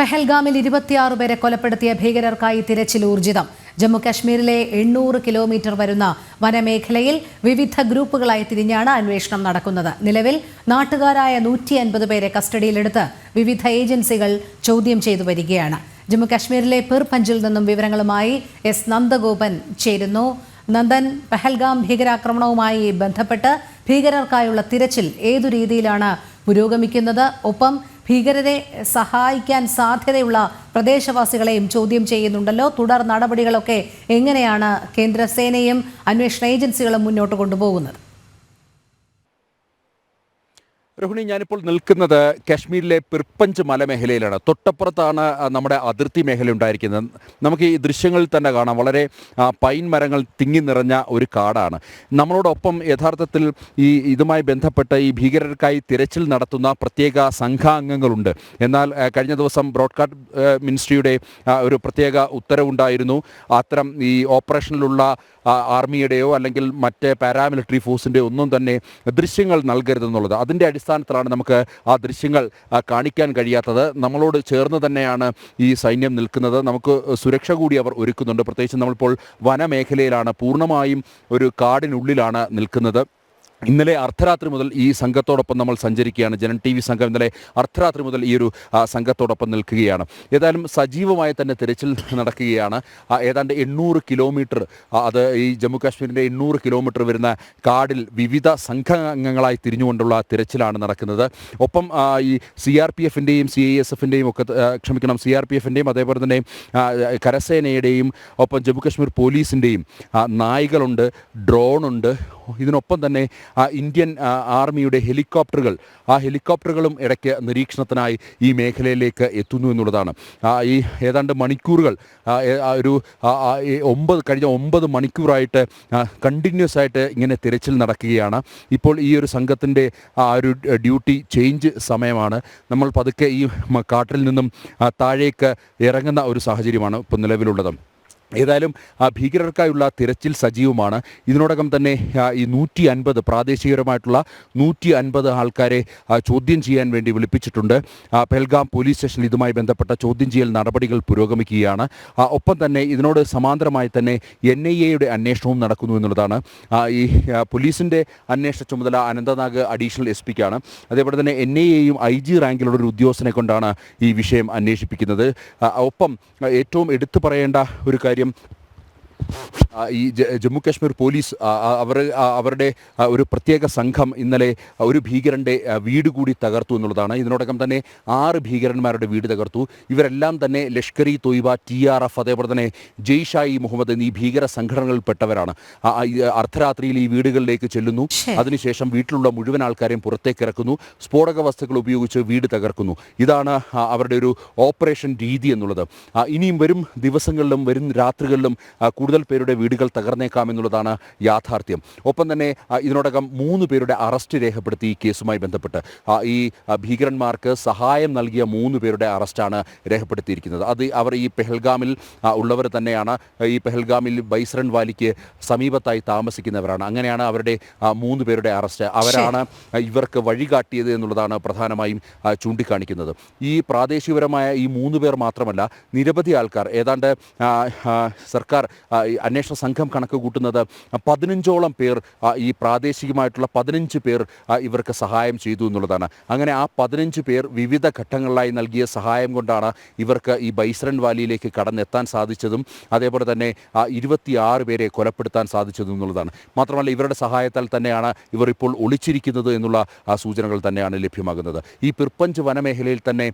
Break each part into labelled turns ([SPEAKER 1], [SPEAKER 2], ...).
[SPEAKER 1] പെഹൽഗാമിൽ ഇരുപത്തിയാറ് പേരെ കൊലപ്പെടുത്തിയ ഭീകരർക്കായി തിരച്ചിൽ ഊർജിതം. ജമ്മുകാശ്മീരിലെ എണ്ണൂറ് കിലോമീറ്റർ വരുന്ന വനമേഖലയിൽ വിവിധ ഗ്രൂപ്പുകളായി തിരിഞ്ഞാണ് അന്വേഷണം നടക്കുന്നത്. നിലവിൽ നാട്ടുകാരായ നൂറ്റി അൻപത് പേരെ കസ്റ്റഡിയിലെടുത്ത് വിവിധ ഏജൻസികൾ ചോദ്യം ചെയ്തു വരികയാണ്. ജമ്മുകാശ്മീരിലെ പിർപഞ്ചിൽ നിന്നും വിവരങ്ങളുമായി എസ് നന്ദഗോപൻ ചേരുന്നു. നന്ദൻ പെഹൽഗാം ഭീകരാക്രമണവുമായി ബന്ധപ്പെട്ട് ഭീകരർക്കായുള്ള തിരച്ചിൽ ഏതു രീതിയിലാണ് പുരോഗമിക്കുന്നത്? ഒപ്പം ഭീകരരെ സഹായിക്കാൻ സാധ്യതയുള്ള പ്രദേശവാസികളെയും ചോദ്യം ചെയ്യുന്നുണ്ടല്ലോ. തുടർ നടപടികളൊക്കെ എങ്ങനെയാണ് കേന്ദ്രസേനയും അന്വേഷണ ഏജൻസികളും മുന്നോട്ട് കൊണ്ടുപോകുന്നത്?
[SPEAKER 2] രോഹിണി ഞാനിപ്പോൾ നിൽക്കുന്നത് കാശ്മീരിലെ പിർപ്പഞ്ച് മലമേഖലയിലാണ്. തൊട്ടപ്പുറത്താണ് നമ്മുടെ അതിർത്തി മേഖല ഉണ്ടായിരിക്കുന്നത്. നമുക്ക് ഈ ദൃശ്യങ്ങളിൽ തന്നെ കാണാം. വളരെ പൈൻ മരങ്ങൾ തിങ്ങി നിറഞ്ഞ ഒരു കാടാണ്. നമ്മളോടൊപ്പം യഥാർത്ഥത്തിൽ ഈ ഇതുമായി ബന്ധപ്പെട്ട് ഈ ഭീകരർക്കായി തിരച്ചിൽ നടത്തുന്ന പ്രത്യേക സംഘാംഗങ്ങളുണ്ട്. എന്നാൽ കഴിഞ്ഞ ദിവസം ബ്രോഡ്കാസ്റ്റ് മിനിസ്ട്രിയുടെ ഒരു പ്രത്യേക ഉത്തരവുണ്ടായിരുന്നു. അത്തരം ഈ ഓപ്പറേഷനിലുള്ള ആർമിയുടെയോ അല്ലെങ്കിൽ മറ്റ് പാരാമിലിറ്ററി ഫോഴ്സിന്റെയോ ഒന്നും തന്നെ ദൃശ്യങ്ങൾ നൽകരുതെന്നുള്ളത് അതിന്റെ അടിസ്ഥാനത്തിലാണ് നമുക്ക് ആ ദൃശ്യങ്ങൾ കാണിക്കാൻ കഴിയാത്തത്. നമ്മളോട് ചേർന്ന് തന്നെയാണ് ഈ സൈന്യം നിൽക്കുന്നത്. നമുക്ക് സുരക്ഷ കൂടി അവർ ഒരുക്കുന്നുണ്ട്. പ്രത്യേകിച്ച് നമ്മളിപ്പോൾ വനമേഖലയിലാണ് പൂർണമായും ഒരു കാടിനുള്ളിലാണ് നിൽക്കുന്നത്. ഇന്നലെ അർദ്ധരാത്രി മുതൽ ഈ സംഘത്തോടൊപ്പം നമ്മൾ സഞ്ചരിക്കുകയാണ്. ജനൻ ടി വി സംഘം ഇന്നലെ അർദ്ധരാത്രി മുതൽ ഈ ഒരു സംഘത്തോടൊപ്പം നിൽക്കുകയാണ്. ഏതായാലും സജീവമായി തന്നെ തിരച്ചിൽ നടക്കുകയാണ്. ഏതാണ്ട് എണ്ണൂറ് കിലോമീറ്റർ അത് ഈ ജമ്മു കാശ്മീരിന്റെ എണ്ണൂറ് കിലോമീറ്റർ വരുന്ന കാടിൽ വിവിധ സംഘാംഗങ്ങളായി തിരിഞ്ഞുകൊണ്ടുള്ള തിരച്ചിലാണ് നടക്കുന്നത്. ഒപ്പം ഈ സി ആർ പി എഫിന്റെയും സി ഐ എസ് എഫിന്റെയും ഒക്കെ ക്ഷമിക്കണം സി ആർ പി എഫിന്റെയും അതേപോലെ തന്നെ കരസേനയുടെയും ഒപ്പം ജമ്മു കാശ്മീർ പോലീസിന്റെയും നായികളുണ്ട് ഡ്രോണുണ്ട്. ഇതിനൊപ്പം തന്നെ ആ, ഇന്ത്യൻ ആർമിയുടെ ഹെലികോപ്റ്ററുകൾ ആ ഹെലികോപ്റ്ററുകളും ഇടയ്ക്ക് നിരീക്ഷണത്തിനായി ഈ മേഖലയിലേക്ക് എത്തുന്നു എന്നുള്ളതാണ്. ഈ ഏതാണ്ട് മണിക്കൂറുകൾ ഒരു ഒമ്പത് കഴിഞ്ഞ ഒമ്പത് മണിക്കൂറായിട്ട് കണ്ടിന്യൂസ് ആയിട്ട് ഇങ്ങനെ തിരച്ചിൽ നടക്കുകയാണ്. ഇപ്പോൾ ഈ ഒരു സംഘത്തിന്റെ ആ ഒരു ഡ്യൂട്ടി ചേഞ്ച് സമയമാണ്. നമ്മൾ പതുക്കെ ഈ കാട്ടിൽ നിന്നും താഴേക്ക് ഇറങ്ങുന്ന ഒരു സാഹചര്യമാണ് ഇപ്പോൾ നിലവിലുള്ളത്. ഏതായാലും ഭീകരർക്കായുള്ള തിരച്ചിൽ സജീവമാണ്. ഇതിനോടകം തന്നെ ഈ നൂറ്റി അൻപത് പ്രാദേശികപരമായിട്ടുള്ള നൂറ്റി അൻപത് ആൾക്കാരെ ചോദ്യം ചെയ്യാൻ വേണ്ടി വിളിപ്പിച്ചിട്ടുണ്ട്. പെൽഗാം പോലീസ് സ്റ്റേഷനിൽ ഇതുമായി ബന്ധപ്പെട്ട ചോദ്യം ചെയ്യൽ നടപടികൾ പുരോഗമിക്കുകയാണ്. ഒപ്പം തന്നെ ഇതിനോട് സമാന്തരമായി തന്നെ എൻ ഐ എയുടെ അന്വേഷണവും നടക്കുന്നു എന്നുള്ളതാണ്. ഈ പോലീസിന്റെ അന്വേഷണ ചുമതല അനന്തനാഗ് അഡീഷണൽ എസ് പിക്കാണ്. അതേപോലെ തന്നെ എൻ ഐ എയും ഐ ജി റാങ്കിലുള്ള ഒരു ഉദ്യോഗസ്ഥനെ കൊണ്ടാണ് ഈ വിഷയം അന്വേഷിപ്പിക്കുന്നത്. ഒപ്പം ഏറ്റവും എടുത്തു പറയേണ്ട ഒരു കാര്യം ആ, ഈ ജമ്മു കാശ്മീർ പോലീസ് അവർ അവരുടെ ഒരു പ്രത്യേക സംഘം ഇന്നലെ ഒരു ഭീകരന്റെ വീട് കൂടി തകർത്തു എന്നുള്ളതാണ്. ഇതിനോടകം തന്നെ ആറ് ഭീകരന്മാരുടെ വീട് തകർത്തു. ഇവരെല്ലാം തന്നെ Lashkar e Taiba T R F അതേപോലെ തന്നെ ജെയ്ഷായി മുഹമ്മദ് എന്നീ ഭീകര സംഘടനകളിൽപ്പെട്ടവരാണ്. അർദ്ധരാത്രിയിൽ ഈ വീടുകളിലേക്ക് ചെല്ലുന്നു. അതിനുശേഷം വീട്ടിലുള്ള മുഴുവൻ ആൾക്കാരെയും പുറത്തേക്ക് ഇറക്കുന്നു. സ്ഫോടക വസ്തുക്കൾ ഉപയോഗിച്ച് വീട് തകർക്കുന്നു. ഇതാണ് അവരുടെ ഒരു ഓപ്പറേഷൻ രീതി എന്നുള്ളത്. ഇനിയും വരും ദിവസങ്ങളിലും വരും രാത്രികളിലും ആ, കൂടുതൽ പേരുടെ വീടുകൾ തകർന്നേക്കാം എന്നുള്ളതാണ് യാഥാർത്ഥ്യം. ഒപ്പം തന്നെ ഇതിനോടകം മൂന്ന് പേരുടെ അറസ്റ്റ് രേഖപ്പെടുത്തി ഈ കേസുമായി ബന്ധപ്പെട്ട് ഈ ഭീകരന്മാർക്ക് സഹായം നൽകിയ മൂന്ന് പേരുടെ അറസ്റ്റാണ് രേഖപ്പെടുത്തിയിരിക്കുന്നത്. അത് അവർ ഈ പെഹൽഗാമിൽ ഉള്ളവർ തന്നെയാണ്. ഈ പെഹൽഗാമിൽ ബൈസ്രൺ വാലിക്ക് സമീപത്തായി താമസിക്കുന്നവരാണ്. അങ്ങനെയാണ് അവരുടെ മൂന്ന് പേരുടെ അറസ്റ്റ്. അവരാണ് ഇവർക്ക് വഴികാട്ടിയത് എന്നുള്ളതാണ് പ്രധാനമായും ചൂണ്ടിക്കാണിക്കുന്നത്. ഈ പ്രാദേശികപരമായ ഈ മൂന്ന് പേർ മാത്രമല്ല നിരവധി ആൾക്കാർ ഏതാണ്ട് സർക്കാർ അന്വേഷണ സംഘം കണക്ക് കൂട്ടുന്നത് പതിനഞ്ചോളം പേർ ഈ പ്രാദേശികമായിട്ടുള്ള പതിനഞ്ച് പേർ ഇവർക്ക് സഹായം ചെയ്തു എന്നുള്ളതാണ്. അങ്ങനെ ആ പതിനഞ്ച് പേർ വിവിധ ഘട്ടങ്ങളിലായി നൽകിയ സഹായം കൊണ്ടാണ് ഇവർക്ക് ഈ ബൈസ്രൻ വാലിയിലേക്ക് കടന്നെത്താൻ സാധിച്ചതും അതേപോലെ തന്നെ ഇരുപത്തിയാറ് പേരെ കൊലപ്പെടുത്താൻ സാധിച്ചതും എന്നുള്ളതാണ്. മാത്രമല്ല ഇവരുടെ സഹായത്താൽ തന്നെയാണ് ഇവർ ഇപ്പോൾ ഒളിച്ചിരിക്കുന്നത് എന്നുള്ള സൂചനകൾ തന്നെയാണ് ലഭ്യമാകുന്നത്. ഈ പിർപ്പഞ്ച് വനമേഖലയിൽ തന്നെ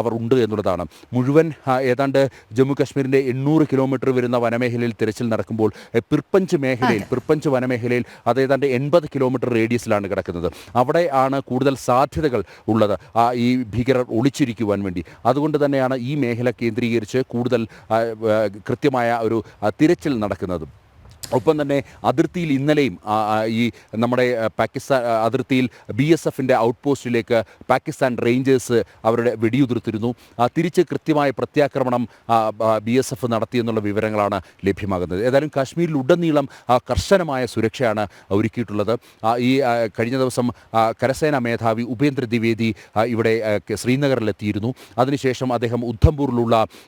[SPEAKER 2] അവർ ഉണ്ട് എന്നുള്ളതാണ്. മുഴുവൻ ഏതാണ്ട് ജമ്മു കാശ്മീരിന്റെ എണ്ണൂറ് കിലോമീറ്റർ വരുന്ന വനമേഖലയിൽ നടക്കുമ്പോൾ എ, പിർപ്പഞ്ച് മേഖലയിൽ പിർപ്പഞ്ച് വനമേഖലയിൽ അത് ഏതാണ്ട് എൺപത് കിലോമീറ്റർ റേഡിയസിലാണ് കിടക്കുന്നത്. അവിടെ ആണ് കൂടുതൽ സാധ്യതകൾ ഉള്ളത് ആ ഈ ഭീകരർ ഒളിച്ചിരിക്കുവാൻ വേണ്ടി. അതുകൊണ്ട് തന്നെയാണ് ഈ മേഖല കേന്ദ്രീകരിച്ച് കൂടുതൽ കൃത്യമായ ഒരു തിരച്ചിൽ നടക്കുന്നത്. ഒപ്പം തന്നെ അതിർത്തിയിൽ ഇന്നലെയും ഈ നമ്മുടെ പാകിസ്ഥാൻ അതിർത്തിയിൽ ബി എസ് എഫിന്റെ ഔട്ട് പോസ്റ്റിലേക്ക് പാകിസ്ഥാൻ റേഞ്ചേഴ്സ് അവരുടെ വെടിയുതിർത്തിരുന്നു. തിരിച്ച് കൃത്യമായ പ്രത്യാക്രമണം ബി എസ് എഫ് നടത്തിയെന്നുള്ള വിവരങ്ങളാണ് ലഭ്യമാകുന്നത്. ഏതായാലും കാശ്മീരിൽ ഉടനീളം കർശനമായ സുരക്ഷയാണ് ഒരുക്കിയിട്ടുള്ളത്. ഈ കഴിഞ്ഞ ദിവസം കരസേനാ മേധാവി ഉപേന്ദ്ര ദ്വിവേദി ഇവിടെ ശ്രീനഗറിലെത്തിയിരുന്നു. അതിനുശേഷം അദ്ദേഹം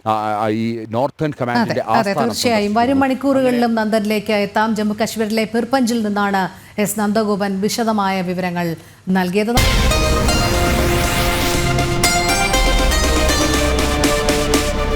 [SPEAKER 2] ആ, ഈ നോർത്തേൺ കമാൻഡിന്റെ കമാൻഡിന്റെ
[SPEAKER 1] തീർച്ചയായും. വരും മണിക്കൂറുകളിലും നന്ദനിലേക്ക് എത്താം ജമ്മു കശ്മീരിലെ പിർപഞ്ചിൽ നിന്നാണ് എസ് നന്ദഗോപൻ വിശദമായ വിവരങ്ങൾ നൽകിയത്.